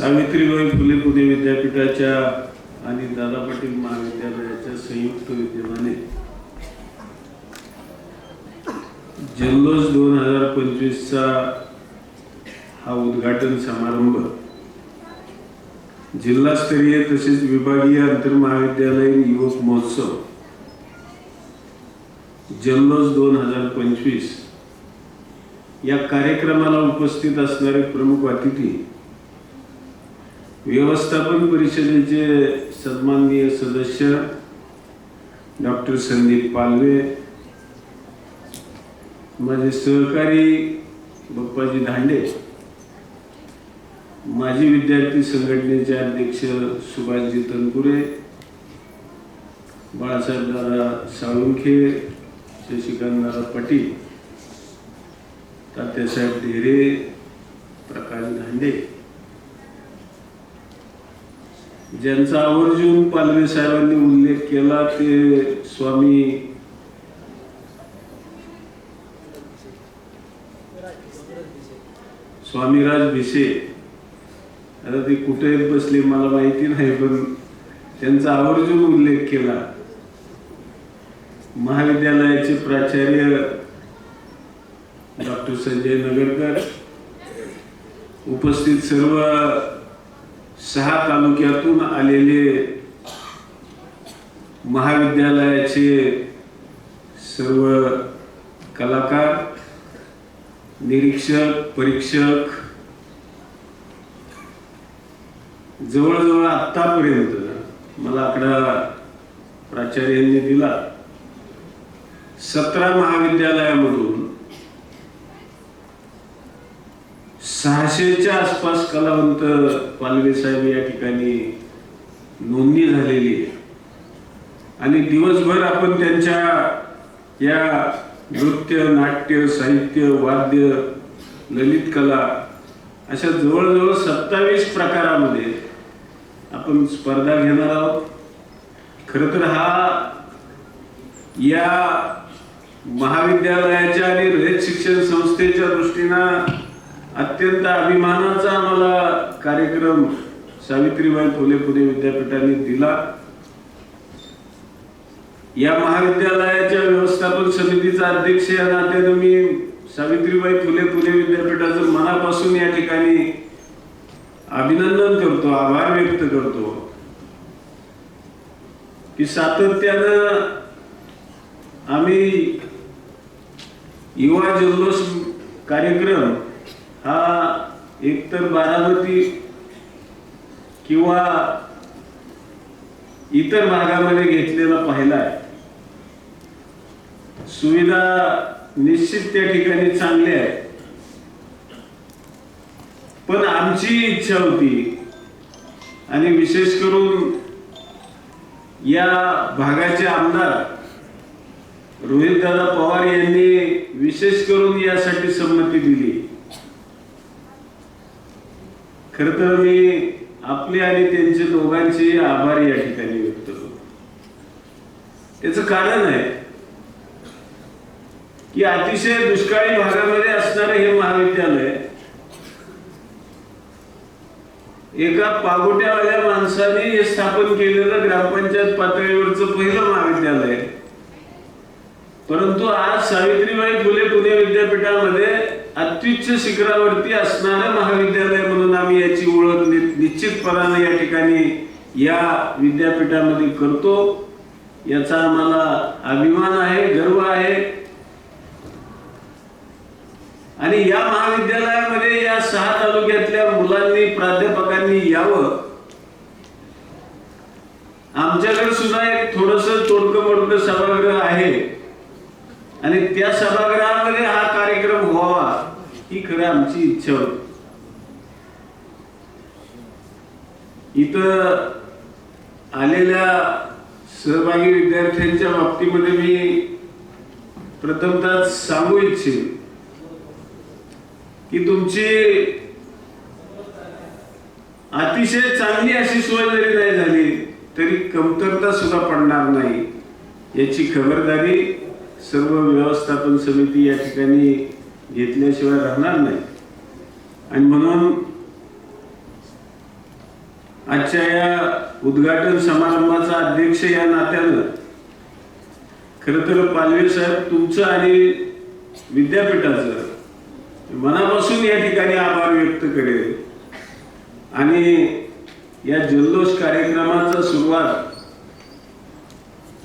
सावित्रीबाई फुले पुणे विद्यापीठाच्या आणि दादा पाटील महाविद्यालयाच्या संयुक्त विद्यमाने. जल्लोष दोन हजार पंचवीसचा हा उद्घाटन समारंभ. जिल्हास्तरीय तसेच विभागीय आंतरमहाविद्यालयीन युवक महोत्सव. जल्लोष दोन हजार पंचवीस. या कार्यक्रमाला उपस्थित असणारे प्रमुख अतिथी व्यवस्थापन परिषदेचे सन्माननीय सदस्य डॉक्टर संदीप पालवे माझे सहकारी बप्पाजी धांडे माजी विद्यार्थी संघटनेचे अध्यक्ष सुभाषजी तनपुरे बाळासाहेब दादा साळुंखे शशिकांत दादा पाटील तात्यासाहेब ढेरे प्रकाश धांडे ज्यांचा आवर्जून पालवे साहेबांनी उल्लेख केला ते स्वामी स्वामीराज भिसे. आता ते कुठे बसले मला माहिती नाही पण त्यांचा आवर्जून उल्लेख केला. महाविद्यालयाचे प्राचार्य डॉक्टर संजय नगरकर. उपस्थित सर्व सहा तालुक्यातून आलेले महाविद्यालयाचे सर्व कलाकार निरीक्षक परीक्षक जवळजवळ आत्तापर्यंत मला आकडा प्राचार्यांनी दिला. सतरा महाविद्यालयामधून सहाशेच्या आसपास कलावंत पालवे साहेब या ठिकाणी नोंदणी झालेली आहे. आणि दिवसभर आपण त्यांच्या या नृत्य नाट्य साहित्य वाद्य ललित कला अशा जवळजवळ सत्तावीस प्रकारामध्ये आपण स्पर्धा घेणार आहोत. खरं तर हा या महाविद्यालयाच्या आणि रयत शिक्षण संस्थेच्या दृष्टीनं अत्यंत अभिमानाचा आम्हाला कार्यक्रम सावित्रीबाई फुले पुणे विद्यापीठाने दिला. या महाविद्यालयाच्या व्यवस्थापन समितीचा अध्यक्ष या नात्यानं मी सावित्रीबाई फुले पुणे विद्यापीठाचं मनापासून या ठिकाणी अभिनंदन करतो आभार व्यक्त करतो. की सातत्यानं आम्ही युवा जल्लोष कार्यक्रम हा एकतर बारामती किंवा इतर भागामध्ये घेतलेला पाहिला आहे. सुविधा निश्चित त्या ठिकाणी चांगल्या आहेत पण आमची इच्छा होती आणि विशेष करून या भागाचे आमदार रोहितदादा पवार यांनी विशेष करून यासाठी संमती दिली. खर तर मी आपले आणि त्यांचे दोघांचे आभार या ठिकाणी व्यक्त करतो. त्याचं कारण आहे की अतिशय दुष्काळी भागामध्ये असणारे हे महाविद्यालय एका पागोट्यावाल्या माणसाने हे स्थापन केलेलं ग्रामपंचायत पातळीवरचं पहिलं महाविद्यालय. परंतु आज सावित्रीबाई फुले पुणे विद्यापीठामध्ये अत्युच्च शिखरावरती असणारं महाविद्यालय म्हणून आम्ही याची ओळख निश्चितपणाने या ठिकाणी या विद्यापीठामध्ये करतो. याचा आम्हाला अभिमान आहे गर्व आहे आणि या महाविद्यालयामध्ये या सहा तालुक्यातल्या मुलांनी प्राध्यापकांनी यावं आमच्याकडे सुद्धा एक थोडस तोडकं मोडकं सभागृह आहे आणि त्या सभागृहामध्ये हा कार्यक्रम व्हावा ही खरं आमची इच्छा होती. इथं आलेल्या सहभागी विद्यार्थ्यांच्या बाबतीमध्ये मी प्रथमतः सांगू इच्छिन की तुमची अतिशय चांगली अशी सोय जरी नाही झाली तरी कमतरता सुद्धा पडणार नाही याची खबरदारी सर्व व्यवस्थापन समिती या ठिकाणी घेतल्याशिवाय राहणार नाही. आणि म्हणून आजच्या या उद्घाटन समारंभाचा अध्यक्ष या नात्यानं खर तर पालवे साहेब तुमचं आणि विद्यापीठाचं मनापासून या ठिकाणी आभार व्यक्त करेल. आणि या जल्लोष कार्यक्रमाचा सुरुवात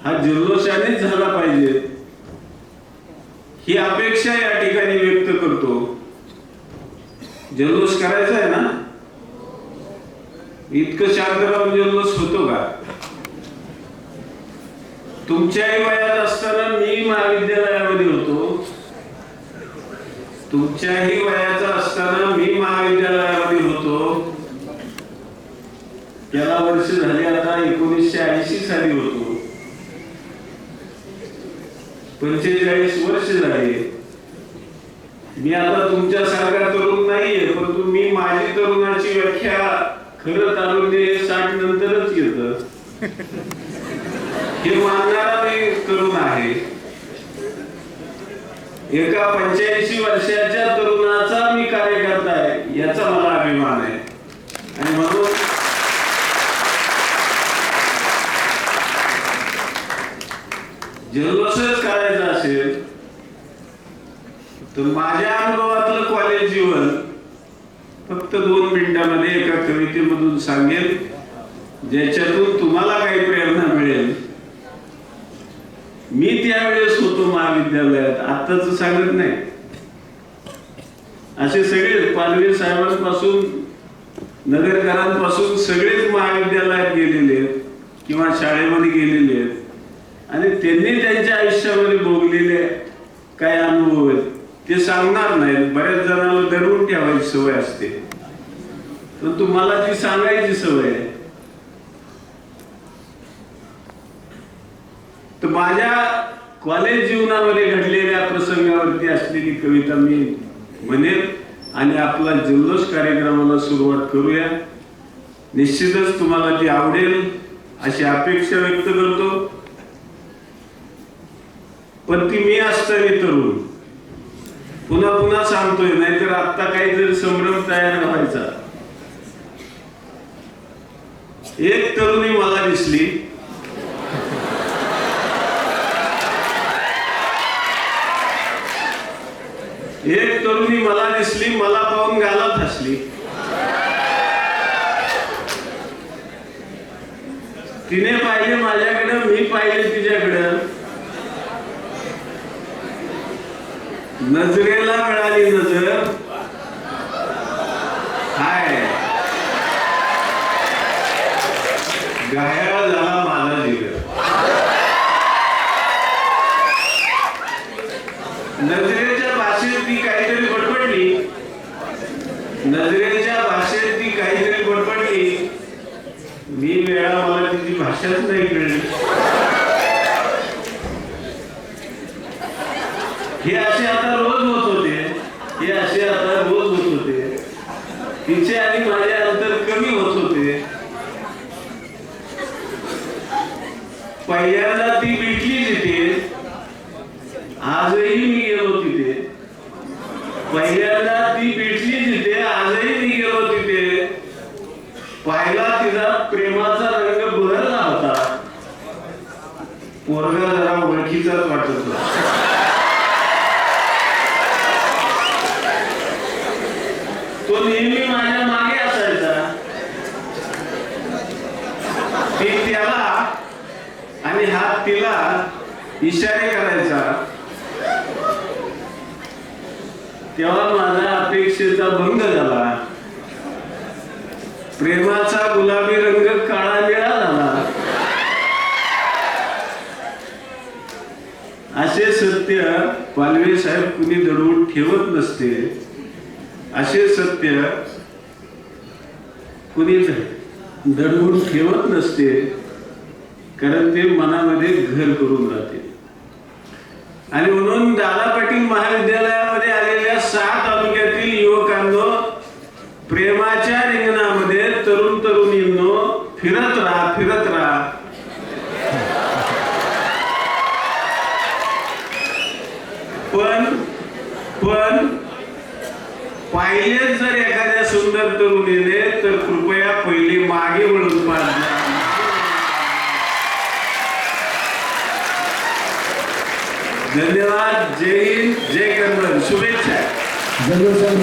हा जल्लोषानेच झाला पाहिजे. ही अपेक्षा या ठिकाणी व्यक्त करतो. जल्लोष करायचा आहे ना? इतकं शांत जल्लोष होतो का? तुमच्याही वयात असताना मी महाविद्यालयामध्ये होतो. तुमच्याही वयाचा असताना मी महाविद्यालयामध्ये होतो. त्याला वर्ष झाले आता एकोणीसशे ऐंशी साली होतो. पंचेचाळीस वर्ष झाले. मी आता तुमच्यासारखा तरुण नाहीये परंतु मी माझी तरुणाची व्याख्या खरं तारुण्य साठ नंतरच येत. हे मानणारा मी तरुण आहे. एका पंच्याऐंशी वर्षाच्या तरुणाचा मी कार्यकर्ता आहे याचा मला अभिमान आहे आणि म्हणून जल्लोषच करायचा असेल तर माझ्या अनुभवातलं कॉलेज जीवन फक्त दोन मिनिटांमध्ये एका कवितेमधून सांगेल ज्याच्यातून तुम्हाला काही प्रेरणा मिळेल. मी त्यावेळेस होतो महाविद्यालयात आत्ताच सांगत नाही. असे सगळे पालवी साहेबांपासून नगरकरांपासून सगळेच महाविद्यालयात गेलेले आहेत किंवा शाळेमध्ये गेलेले आहेत. आणि त्यांनी त्यांच्या आयुष्यामध्ये भोगलेले काय अनुभव आहेत. ते सांगणार नाहीत. बऱ्याच जणांना धरून ठेवायची सवय असते. पण तुम्हाला ती सांगायची सवय आहे. तर माझ्या कॉलेज जीवनामध्ये घडलेल्या प्रसंगावरती असलेली कविता मी म्हणेन आणि आपला जल्लोष कार्यक्रमाला सुरुवात करूया. निश्चितच तुम्हाला ती आवडेल अशी अपेक्षा व्यक्त करतो. पण ती मी असताना तरुण. पुन्हा पुन्हा सांगतोय नाहीतर आता काहीतरी संभ्रम तयार व्हायचा. एक तरुणी मला दिसली. एक तरुणी मला दिसली मला पाहून गालात हसली. तिने पाहिले माझ्याकडं मी पाहिले तिच्याकडं. नजरेला मिळाली नजर. हाय. गाया झाला माझा जिगर नजरेच्या भाषेत ती काहीतरी बडबडली नजरेच्या भाषेत ती काहीतरी बडबडली मी वेळा मला तिची भाषाच नाही कळली. हे असे आता रोज होत होते. हे असे आता रोज होत होते. तिचे आणि माझे अंतर कमी होत होते. पहिल्यांदा ती भेटली तिथे आजही मी गेलो तिथे पहिल्यांदा ती भेटली तिथे आजही मी गेलो तिथे पाहिला तिचा प्रेमाचा रंग बहरला होता पोरगा जरा ओळखीचाच वाटत होता तो नेहमी माझ्या मागे असायचा. ती त्याला आणि हा तिला इशारे करायचा. तेव्हा माझा अपेक्षेचा भंग झाला. प्रेमाचा गुलाबी रंग काळा निळा झाला. असे सत्य पालवे साहेब कुणी दडवून ठेवत नसते. असे सत्य कुणी दडवून ठेवत नसते कारण ते मनामध्ये घर करून राहते. आणि म्हणून दादा पाटील महाविद्यालयामध्ये आलेल्या सहा तालुक्यातील युवकांनो प्रेमाच्या रिंगणामध्ये तरुण तरुणींनो फिरत राहा फिरत राहा. पण पण पाहिले जर एखाद्या सुंदर तरुणीने तर कृपया पहिले मागे मागे वळून पाडणार धन्यवाद. जय हिंद जय कन्नड. शुभेच्छा.